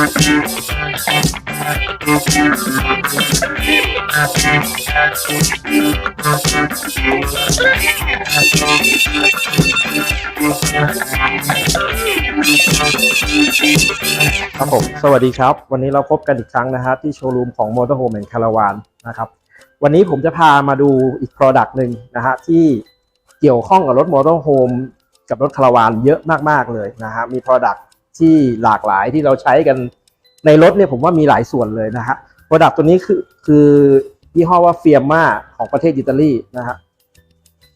ครับผม สวัสดีครับ วันนี้เราพบกันอีกครั้งนะฮะที่โชว์รูมของ Motorhome and Caravan นะครับ วันนี้ผมจะพามาดูอีก Product หนึ่งนะฮะที่เกี่ยวข้องกับรถ Motorhome กับรถคาราวานเยอะมาก ๆ เลยนะฮะมี Product ที่หลากหลายที่เราใช้กันในรถเนี่ยผมว่ามีหลายส่วนเลยนะฮะ Product ตัวนี้คือคือยี่ห้อว่าเฟียม่าของประเทศอิตาลีนะฮะ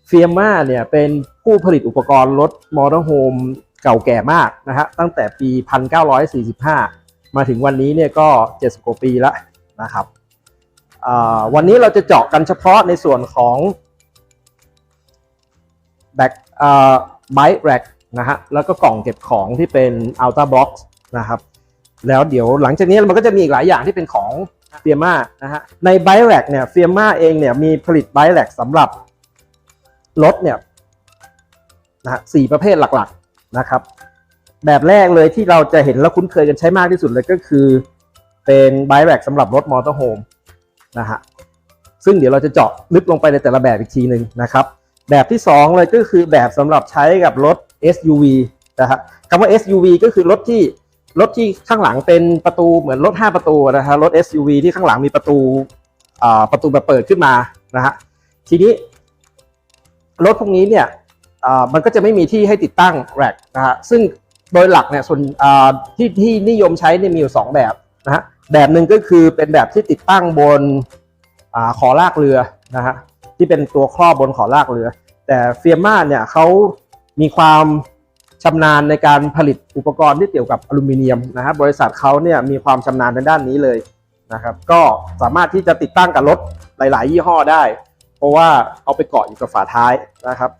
เฟียม่าเนี่ยเป็นผู้ผลิตอุปกรณ์รถมอเตอร์โฮมเก่าแก่มากนะฮะตั้งแต่ปี 1945 มาถึงวันนี้เนี่ยก็70กว่าปีแล้วนะครับวันนี้เราจะเจาะกันเฉพาะในส่วนของแบ็คไบแร็ก นะฮะแล้วก็กล่องเก็บของที่เป็น Ultra Box นะครับแล้วเดี๋ยวหลังจากนี้มันก็จะมีอีกหลายอย่างที่เป็นของเฟียม่านะฮะในไบแรกเนี่ยเฟียม่าเองเนี่ยมีผลิตไบแรกสำหรับรถเนี่ยนะฮะสี่ประเภทหลักๆนะครับ แบบแรกเลยที่เราจะเห็นและคุ้นเคยกันใช้มากที่สุดเลยก็คือ เป็นไบแรกสำหรับรถมอเตอร์โฮมนะฮะซึ่งเดี๋ยวเราจะเจาะลึกลงไปในแต่ละแบบอีกทีหนึ่งนะครับ แบบที่ 2 เลยก็คือแบบสำหรับใช้กับรถ SUV นะฮะคำว่า SUV ก็คือรถที่รถที่ข้างหลังเป็นประตูเหมือนรถ 5 ประตูนะฮะรถ SUV ที่ข้างหลังมีประตูประตูแบบเปิดขึ้นมานะฮะทีนี้รถพวกนี้เนี่ยมันก็จะไม่มีที่ให้ติดตั้งแร็กนะฮะซึ่งโดยหลักเนี่ยส่วนที่ที่นิยมใช้เนี่ยมีอยู่ 2 แบบนะฮะแบบหนึ่งก็คือเป็นแบบที่ติดตั้งบนอขอลากเรือนะฮะที่เป็นตัวครอบบนขอลากเรือ แต่เฟียม่าเนี่ยเขา มีความชำนาญในการผลิตอุปกรณ์ที่เกี่ยวกับอลูมิเนียมนะฮะบริษัทเขาเนี่ยมีความชำนาญในด้านนี้เลยนะครับก็สามารถที่จะติดตั้งกับรถหลาย ๆ ยี่ห้อได้ เพราะว่าเอาไปเกาะอยู่กับฝาท้ายนะครับ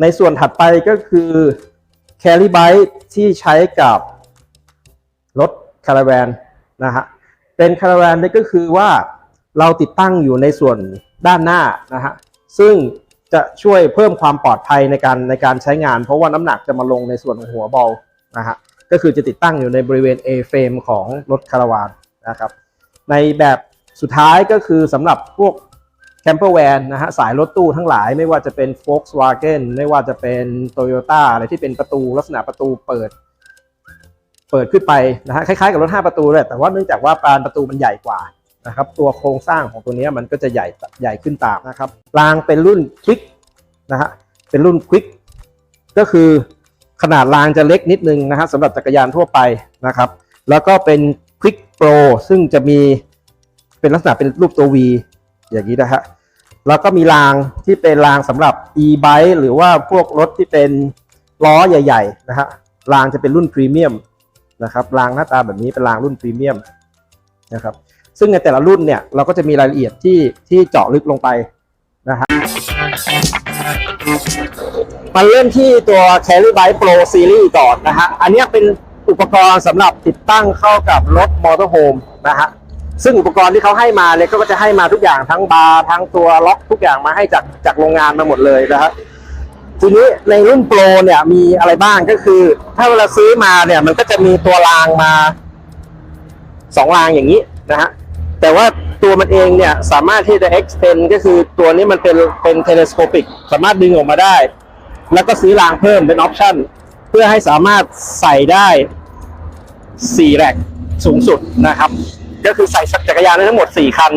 ในส่วนถัดไปก็คือ Carry Bike ที่ใช้กับรถคาราแวนนะฮะเป็นคาราแวนนี่ก็คือว่าเราติดตั้งอยู่ในส่วนด้านหน้านะฮะซึ่ง จะช่วยเพิ่มความปลอดภัยในการในการใช้งาน เพราะว่าน้ำหนักจะมาลงในส่วนของหัวเบานะฮะก็คือจะติดตั้งอยู่ในบริเวณ A frame ของรถคาราวานนะครับในแบบสุดท้ายก็คือสำหรับพวกแคมเปอร์แวนนะฮะสายรถตู้ทั้งหลายไม่ว่าจะเป็น Volkswagen ไม่ว่าจะเป็น Toyota อะไรที่เป็นประตูลักษณะประตูเปิด เปิดขึ้นไปนะฮะคล้ายๆกับรถ 5 ประตูเลยแต่ว่าเนื่องจากว่าปานประตูมันใหญ่กว่า นะครับตัวโครงสร้างของตัวนี้มันก็จะใหญ่ใหญ่ขึ้นตามนะครับรางเป็นรุ่น Quick นะฮะเป็นรุ่น Quick ก็คือขนาดรางจะเล็กนิดนึงนะฮะสำหรับจักรยานทั่วไปนะครับ แล้วก็เป็น Quick Pro ซึ่งจะมีเป็นลักษณะเป็นรูปตัว V อย่างนี้นะฮะแล้วก็มีรางที่เป็นรางสำหรับ e-bike หรือว่าพวกรถที่เป็นล้อใหญ่ๆนะฮะรางจะเป็นรุ่นพรีเมียมนะครับรางหน้าตาแบบนี้เป็นรางรุ่นพรีเมียมนะครับ ซึ่งในแต่ละรุ่นเนี่ยเราก็จะมีรายละเอียดที่ที่เจาะลึกลงไปนะฮะมาเริ่มที่ตัว Carry Bike Pro Series ก่อนนะฮะ อันนี้เป็นอุปกรณ์สำหรับติดตั้งเข้ากับรถมอเตอร์โฮมนะฮะ ซึ่งอุปกรณ์ที่เขาให้มาเนี่ยก็จะให้มาทุกอย่างทั้งบาร์ทั้งตัวล็อกทุกอย่างมาให้จากจากโรงงานมาหมดเลยนะฮะทีนี้ในรุ่นโปรเนี่ยมีอะไรบ้างก็คือ ถ้าเวลาซื้อมาเนี่ยมันก็จะมีตัวรางมาสองรางอย่างนี้นะฮะ แต่ว่าตัวมันเองเนี่ยสามารถที่จะ extend ก็คือตัวนี้มันเป็นเป็น telescopic สามารถดึงออกมาได้ แล้วก็ซื้อรางเพิ่มเป็นออปชั่นเพื่อให้สามารถใส่ได้4แร็กสูงสุดนะครับ ก็คือใส่จักรยานได้ทั้งหมด 4 คัน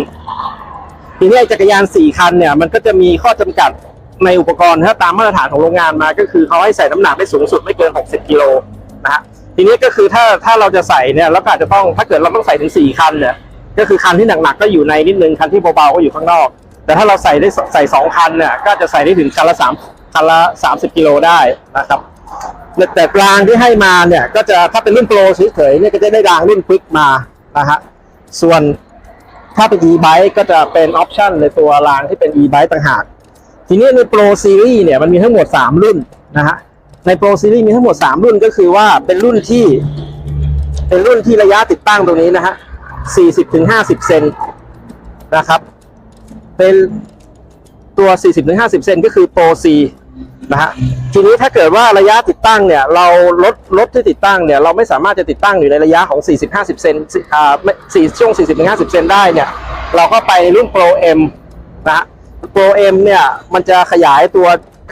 ทีนี้จักรยาน 4 คันเนี่ยมันก็จะมีข้อจำกัดในอุปกรณ์ถ้าตามมาตรฐานของโรงงานมา ก็คือเขาให้ใส่น้ำหนักได้สูงสุดไม่เกิน 60กิโลนะฮะทีนี้ก็คือถ้าถ้าเราจะใส่เนี่ยเราก็อาจจะต้องถ้าเกิดเราต้องใส่ถึง 4 คันเนี่ย ก็คือคันที่หนักๆก็อยู่ในนิดนึงคันที่เบาๆก็อยู่ข้างนอก แต่ถ้าเราใส่ได้ใส่สองคันเนี่ยก็จะใส่ได้ถึงคันละสามคันละ30กิโลได้นะครับแต่รางที่ให้มาเนี่ยก็จะถ้าเป็นรุ่นโปรเฉยๆเนี่ยก็จะได้รางรุ่นควิกมานะฮะส่วนถ้าเป็น e-bike ก็จะเป็นออปชันในตัวรางที่เป็น e-bike ต่างหาก ทีนี้ใน Pro Series เนี่ยมันมีทั้งหมด 3 รุ่นนะฮะใน Pro Series มีทั้งหมด 3 รุ่นก็คือว่าเป็นรุ่นที่ เป็นรุ่นที่ระยะติดตั้งตรงนี้นะฮะ 40-50 เซนนะครับ เป็นตัว 40-50 เซนก็คือ Pro C นะฮะทีนี้ถ้าเกิดว่าระยะติดตั้งเนี่ยเรารถรถที่ติดตั้งเนี่ยเราไม่สามารถจะติดตั้งอยู่ในระยะของ 40-50 เซนอ่าสี่ช่วง 40-50 เซนได้เนี่ยเราก็ไปในรุ่น Pro M นะฮะ Pro M เนี่ยมันจะขยายตัว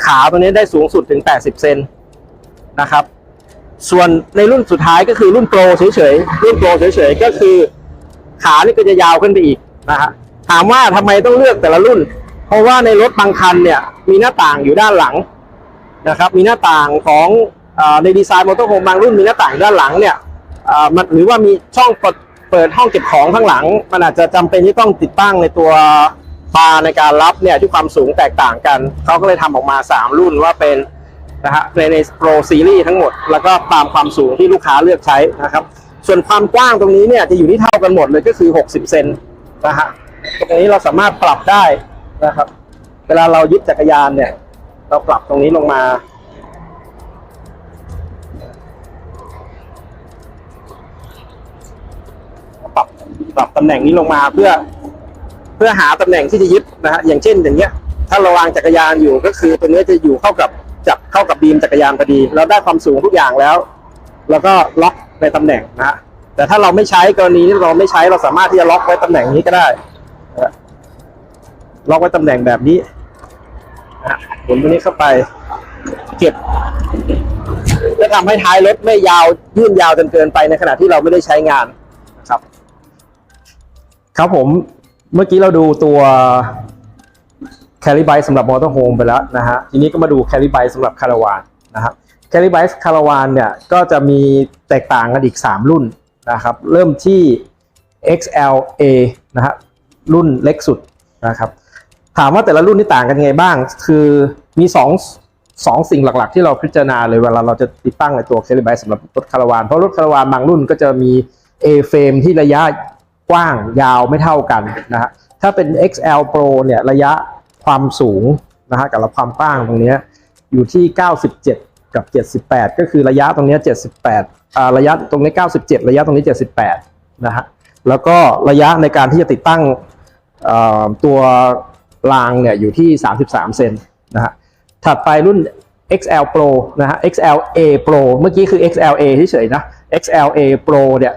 ขาตัวนี้ได้สูงสุดถึง 80 เซนนะครับ ส่วนในรุ่นสุดท้ายก็คือรุ่นโปรเฉยๆ รุ่นโปรเฉยๆ ก็คือ ขานี่ก็จะยาวขึ้นไปอีกนะฮะถามว่าทำไมต้องเลือกแต่ละรุ่น เพราะว่าในรถบางคันเนี่ยมีหน้าต่างอยู่ด้านหลังนะครับมีหน้าต่างของอในดีไซน์มอเตอร์โฮมบางรุ่นมีหน้าต่างด้านหลังเนี่ยมันหรือว่ามีช่องเปิดเปิดห้องเก็บของข้างหลัง มันอาจจะจำเป็นที่ต้องติดตั้งในตัวบาร์ในการรับเนี่ยที่ความสูงแตกต่างกันเขาก็เลยทำออกมา 3 รุ่นว่าเป็นนะฮะในใน Pro Series ทั้งหมด แล้วก็ตามความสูงที่ลูกค้าเลือกใช้นะครับ ส่วนความกว้างตรงนี้เนี่ยจะอยู่ที่เท่ากันหมดเลยก็คือ 60 เซนนะฮะตรงนี้เราสามารถปรับได้นะครับ เวลาเรายึดจักรยานเนี่ย เราปรับตรงนี้ลงมาปรับปรับตำแหน่งนี้ลงมาเพื่อ เพื่อหาตำแหน่งที่จะยึดนะฮะอย่างเช่นอย่างเงี้ย ถ้าเราวางจักรยานอยู่ก็คือตัวเนี้จะอยู่เข้ากับจับเข้ากับบีมจักรยานพอดี เราได้ความสูงทุกอย่างแล้ว แล้วก็ล็อก ในตำแหน่งนะฮะแต่ถ้าเราไม่ใช้กรณีที่เราไม่ใช้เราสามารถที่จะล็อกไว้ตำแหน่งนี้ก็ได้ล็อกไว้ตำแหน่งแบบนี้นะหมุนตัวนี้เข้าไป เก็บจะทำให้ท้ายรถไม่ยาวยื่นยาวจนเกินไปในขณะที่เราไม่ได้ใช้งานนะครับ ครับผมเมื่อกี้เราดูตัว c a r r y b i สำหรับมอเตอร์โฮมไปแล้วนะฮะทีนี้ก็มาดู c a r r y b i สำหรับคาราวานนะครับ c a r r y b i คาราวานเนี่ยก็จะมีแตกต่างกันอีก 3 รุ่นนะครับ เริ่มที่ XLA นะฮะรุ่นเล็กสุดนะครับถามว่าแต่ละรุ่นนี่ต่างกันยังไงบ้าง คือมี2สองสิ่งหลักๆ ที่เราพิจารณาเลยเวลาเราจะติดตั้งในตัว c a r r y b i สำหรับรถคาราวาน เพราะรถคาราวานบางรุ่นก็จะมี A frame ที่ระยะกว้างยาวไม่เท่ากันนะฮะถ้าเป็น XL Pro เนี่ยระยะความสูงนะฮะกับความกว้างตรงนี้อยู่ที่ 97 กับ 78 ก็คือระยะตรงนี้ 78อ่าระยะตรงนี้ 97 ระยะตรงนี้ 78 นะฮะ แล้วก็ระยะในการที่จะติดตั้งตัวรางเนี่ยอยู่ที่ 33 เซนนะฮะ ถัดไปรุ่น XL Pro นะฮะ XLA Pro เมื่อกี้คือ XLA เฉยๆนะ XLA Pro เนี่ย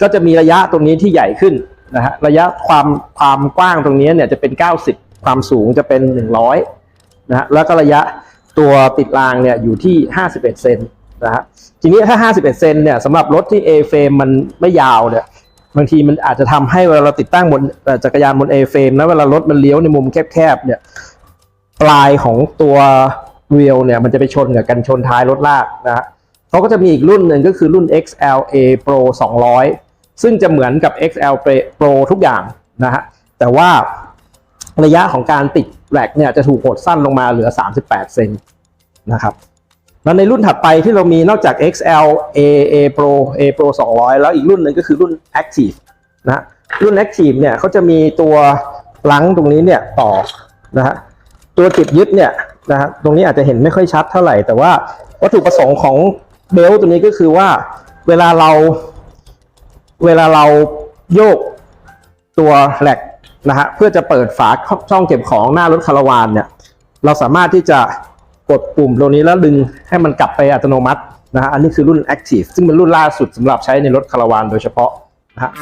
ก็จะมีระยะตรงนี้ที่ใหญ่ขึ้นนะฮะ ระยะความความกว้างตรงนี้เนี่ยจะเป็น 90 ความสูงจะเป็น 100นะฮะ แล้วก็ระยะ ตัวติดรางเนี่ยอยู่ที่ 51 เซนนะฮะทีนี้ถ้า 51 เซนเนี่ยสำหรับรถที่ A frame มันไม่ยาวเนี่ยบางทีมันอาจจะทำให้เวลาเราติดตั้งบนจักรยานบน A frame แล้วเวลารถมันเลี้ยวในมุมแคบๆเนี่ยปลายของตัวเวีลเนี่ยมันจะไปชนกับกันชนท้ายรถลากนะฮะเขาก็จะมีอีกรุ่นหนึ่งก็คือรุ่น XLA Pro 200 ซึ่งจะเหมือนกับ XL Pro ทุกอย่างนะฮะแต่ว่าระยะของการติด แร็กเนี่ยจะถูกหดสั้นลงมาเหลือ 38 เซนนะครับแล้วในรุ่นถัดไปที่เรามีนอกจาก XL A A Pro A Pro 200 แล้วอีกรุ่นหนึ่งก็คือรุ่น Active นะรุ่น Active เนี่ยเขาจะมีตัวลังตรงนี้เนี่ยต่อนะฮะตัวจุดยึดเนี่ยนะฮะตรงนี้อาจจะเห็นไม่ค่อยชัดเท่าไหร่ แต่ว่าวัตถุประสงค์ของเบลตัวนี้ก็คือว่าเวลาเราเวลาเราโยกตัวแหลก นะฮะเพื่อจะเปิดฝาช่องเก็บของหน้ารถคาราวานเนี่ยเราสามารถที่จะกดปุ่มตรงนี้แล้วดึงให้มันกลับไปอัตโนมัตินะฮะอันนี้คือรุ่น Active ซึ่งเป็นรุ่นล่าสุดสำหรับใช้ในรถคาราวานโดยเฉพาะนะฮะ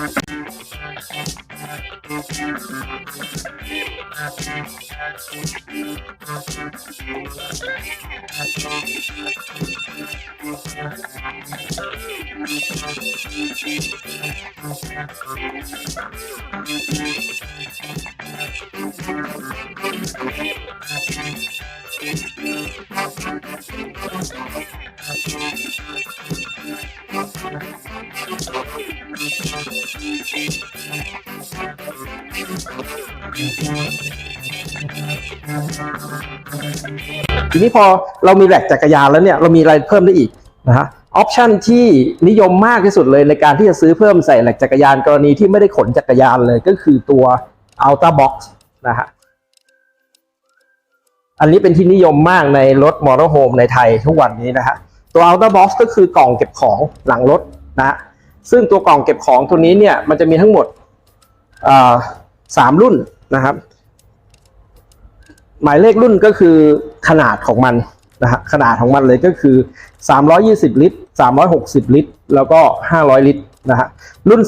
ทีนี้พอเรามีแหลกจักรยานแล้วเนี่ยเรามีอะไรเพิ่มได้อีกนะฮะออปชันที่นิยมมากที่สุดเลยในการที่จะซื้อเพิ่มใส่แหลกจักรยานกรณีที่ไม่ได้ขนจักรยานเลยก็คือตัว Ultra Box นะฮะอันนี้เป็นที่นิยมมากในรถมอเตอร์โฮมในไทยทุกวันนี้นะฮะตัว Ultra Box ก็คือกล่องเก็บของหลังรถนะฮะซึ่งตัวกล่องเก็บของตัวนี้เนี่ยมันจะมีทั้งหมดสามรุ่นนะครับ หมายเลขรุ่นก็คือขนาดของมันนะฮะขนาดของมันเลยก็คือ 320 ลิตร 360 ลิตร แล้วก็ 500 ลิตรนะฮะรุ่น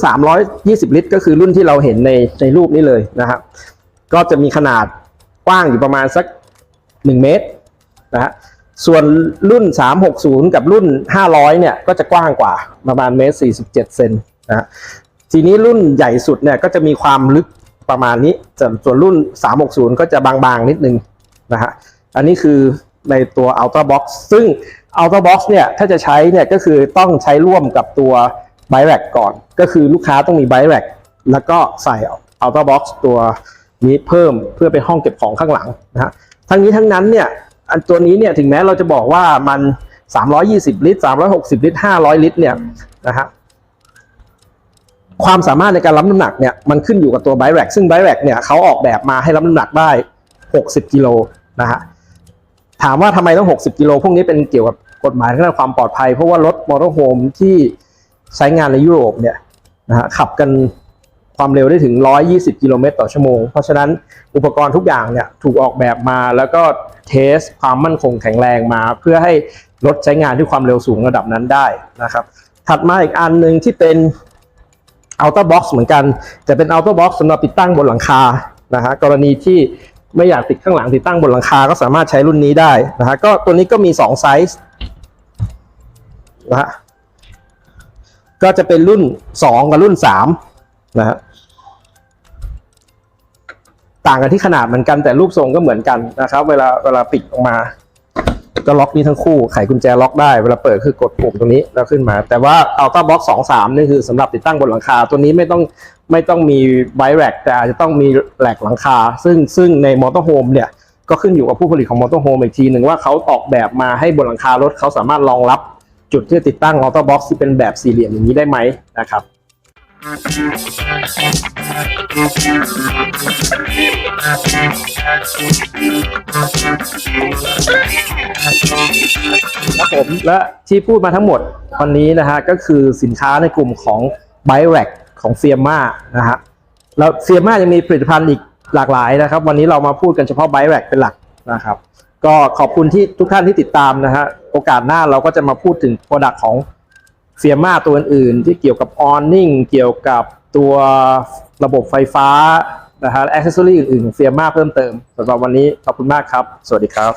320 ลิตร ก็คือรุ่นที่เราเห็นในในรูปนี้เลยนะฮะก็จะมีขนาดกว้างอยู่ประมาณสัก 1 เมตรนะฮะส่วนรุ่น 360 กับรุ่น 500 เนี่ยก็จะกว้างกว่าประมาณเมตร 47 เซนนะฮะทีนี้รุ่นใหญ่สุดเนี่ยก็จะมีความลึก ประมาณนี้ส่วนส่วนรุ่น 360 ก็จะบางๆ นิดนึงนะฮะอันนี้คือในตัว Ultra Box ซึ่ง Ultra Box เนี่ยถ้าจะใช้เนี่ยก็คือต้องใช้ร่วมกับตัว b i r a c ก่อน ก็คือลูกค้าต้องมี b i r a c แล้วก็ใส่ Ultra Box ตัวนี้เพิ่มเพื่อเป็นห้องเก็บของข้างหลังนะฮะทั้งนี้ทั้งนั้นเนี่ยอันตัวนี้เนี่ยถึงแม้เราจะบอกว่ามัน 320 ลิตร 360 ลิตร 500 ลิตรเนี่ยนะฮะ ความสามารถในการรับน้ำหนักเนี่ยมันขึ้นอยู่กับตัว b i r a c ซึ่ง b i r a c เนี่ยเขาออกแบบมาให้รับน้ำหนักได้ 60กิโลนะฮะถามว่าทำไมต้อง 60กิโลพวกนี้เป็นเกี่ยวกับกฎหมายทางด้านความปลอดภัย เพราะว่ารถมอเตอร์โฮมที่ใช้งานในยุโรปเนี่ยนะฮะขับกันความเร็วได้ถึง 120 กิโลเมตรต่อชั่วโมง เพราะฉะนั้นอุปกรณ์ทุกอย่างเนี่ยถูกออกแบบมาแล้วก็เทสความมั่นคงแข็งแรงมา เพื่อให้รถใช้งานที่ความเร็วสูงระดับนั้นได้นะครับ ถัดมาอีกอันหนึ่งที่เป็น Outer Box เหมือนกันแต่เป็น Outer Box สำหรับติดตั้งบนหลังคานะฮะกรณีที่ไม่อยากติดข้างหลังติดตั้งบนหลังคาก็สามารถใช้รุ่นนี้ได้นะฮะก็ตัวนี้ก็มี 2 ไซส์นะฮะก็จะเป็นรุ่น 2 กับรุ่น3นะฮะต่างกันที่ขนาดเหมือนกันแต่รูปทรงก็เหมือนกันนะครับ เวลาเวลาปิดออกมา ก็ล็อกนี้ทั้งคู่ไขกุญแจล็อกได้เวลาเปิดคือกดปุ่มตรงนี้แล้วขึ้นมา แต่ว่า Ultra Box 2 3นี่คือสำหรับติดตั้งบนหลังคา ตัวนี้ไม่ต้องไม่ต้องมีไบแร็กแต่อาจจะต้องมีแหลกหลังคา ซึ่งซึ่งในมอเตอร์โฮมเนี่ยก็ขึ้นอยู่กับผู้ผลิตของมอเตอร์โฮมอีกทีหนึ่งว่าเขาออกแบบมาให้บนหลังคารถเขาสามารถรองรับจุดที่ติดตั้ง Ultra Box ที่เป็นแบบสี่เหลี่ยมอย่างนี้ได้ไหมนะครับ ครับผมและที่พูดมาทั้งหมดวันนี้นะฮะก็คือสินค้าในกลุ่มของ b i r a c ของเฟียม่านะฮะแล้วเฟียม่ายังมีผลิตภัณฑ์อีกหลากหลายนะครับ วันนี้เรามาพูดกันเฉพาะ b i r a c เป็นหลักนะครับ ก็ขอบคุณที่ทุกท่านที่ติดตามนะฮะโอกาสหน้าเราก็จะมาพูดถึงโปรดักของ เฟียมาตัวอื่นๆที่เกี่ยวกับออนนิ่งเกี่ยวกับตัวระบบไฟฟ้านะฮะแอคเซสซอรี่อื่นๆเฟียมาเพิ่มเติมสำหรับวันนี้ขอบคุณมากครับ สวัสดีครับ